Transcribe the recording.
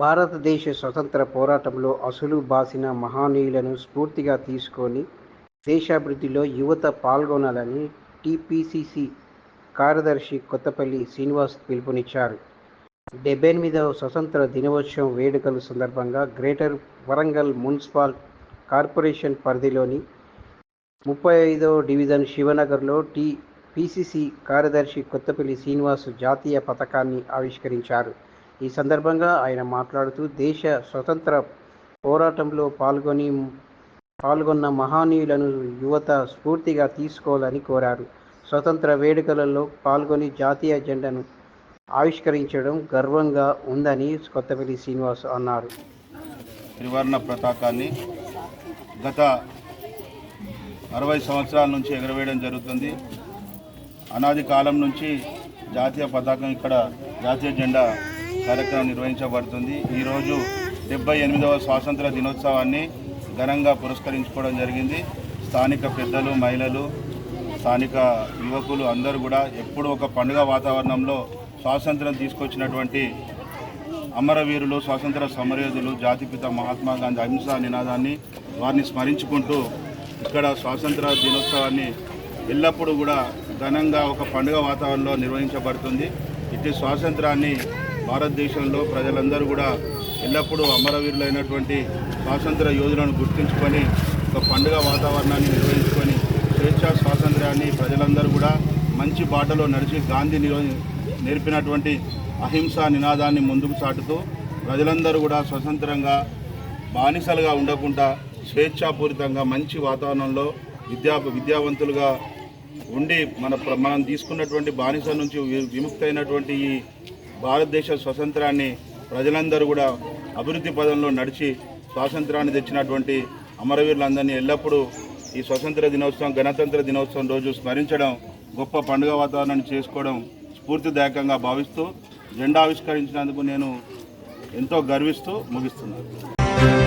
భారతదేశ స్వతంత్ర పోరాటంలో అసలు బాసిన మహనీయులను స్ఫూర్తిగా తీసుకొని దేశాభివృద్ధిలో యువత పాల్గొనాలని టీపీసీసీ కార్యదర్శి కొత్తపల్లి శ్రీనివాస్ పిలుపునిచ్చారు. డెబ్బై ఎనిమిదవ స్వతంత్ర దినోత్సవం వేడుకల సందర్భంగా గ్రేటర్ వరంగల్ మున్సిపల్ కార్పొరేషన్ పరిధిలోని ముప్పై ఐదవ డివిజన్ శివనగర్లో టీ పీసీసీ కార్యదర్శి కొత్తపల్లి శ్రీనివాస్ జాతీయ పథకాన్ని ఆవిష్కరించారు. ఈ సందర్భంగా ఆయన మాట్లాడుతూ దేశ స్వతంత్ర పోరాటంలో పాల్గొని పాల్గొన్న మహనీయులను యువత స్ఫూర్తిగా తీసుకోవాలని కోరారు. స్వతంత్ర వేడుకలలో పాల్గొని జాతీయ జెండాను ఆవిష్కరించడం గర్వంగా ఉందని కొత్తపల్లి శ్రీనివాస్ అన్నారు. త్రివర్ణ పతాకాన్ని గత అరవై సంవత్సరాల నుంచి ఎగరవేయడం జరుగుతుంది. అనాది కాలం నుంచి జాతీయ పతాకం ఇక్కడ జాతీయ జెండా కార్యక్రమం నిర్వహించబడుతుంది. ఈరోజు డెబ్బై ఎనిమిదవ స్వాతంత్ర దినోత్సవాన్ని ఘనంగా పురస్కరించుకోవడం జరిగింది. స్థానిక పెద్దలు మహిళలు స్థానిక యువకులు అందరూ కూడా ఎప్పుడూ ఒక పండుగ వాతావరణంలో స్వాతంత్రం తీసుకొచ్చినటువంటి అమరవీరులు స్వాతంత్ర సమరయోధులు జాతిపిత మహాత్మా గాంధీ అహింసా నినాదాన్ని వారిని స్మరించుకుంటూ ఇక్కడ స్వాతంత్ర దినోత్సవాన్ని ఎల్లప్పుడూ కూడా ఘనంగా ఒక పండుగ వాతావరణంలో నిర్వహించబడుతుంది. ఇట్టి స్వాతంత్రాన్ని భారతదేశంలో ప్రజలందరూ కూడా ఎల్లప్పుడూ అమరవీరులైనటువంటి స్వాతంత్ర యోధులను గుర్తుంచుకొని ఒక పండుగ వాతావరణాన్ని నిర్వహించుకొని స్వేచ్ఛా స్వాతంత్రాన్ని ప్రజలందరూ కూడా మంచి బాటలో నడిచి గాంధీ నిర్వ- నేర్పినటువంటి అహింసా నినాదాన్ని ముందుకు చాటుతూ ప్రజలందరూ కూడా స్వతంత్రంగా బానిసలుగా ఉండకుండా స్వేచ్ఛాపూరితంగా మంచి వాతావరణంలో విద్యా విద్యావంతులుగా ఉండి మన ప్ర- మనం తీసుకున్నటువంటి బానిస నుంచి వి- విముక్తైనటువంటి ఈ భారతదేశ స్వతంత్రాన్ని ప్రజలందరూ కూడా అభివృద్ధి పదంలో నడిచి స్వాతంత్రాన్ని తెచ్చినటువంటి అమరవీరులందరినీ ఎల్లప్పుడూ ఈ స్వతంత్ర దినోత్సవం గణతంత్ర దినోత్సవం రోజు స్మరించడం గొప్ప పండుగ వాతావరణాన్ని చేసుకోవడం స్ఫూర్తిదాయకంగా భావిస్తూ జెండా ఆవిష్కరించినందుకు నేను ఎంతో గర్విస్తూ ముగిస్తున్నాను.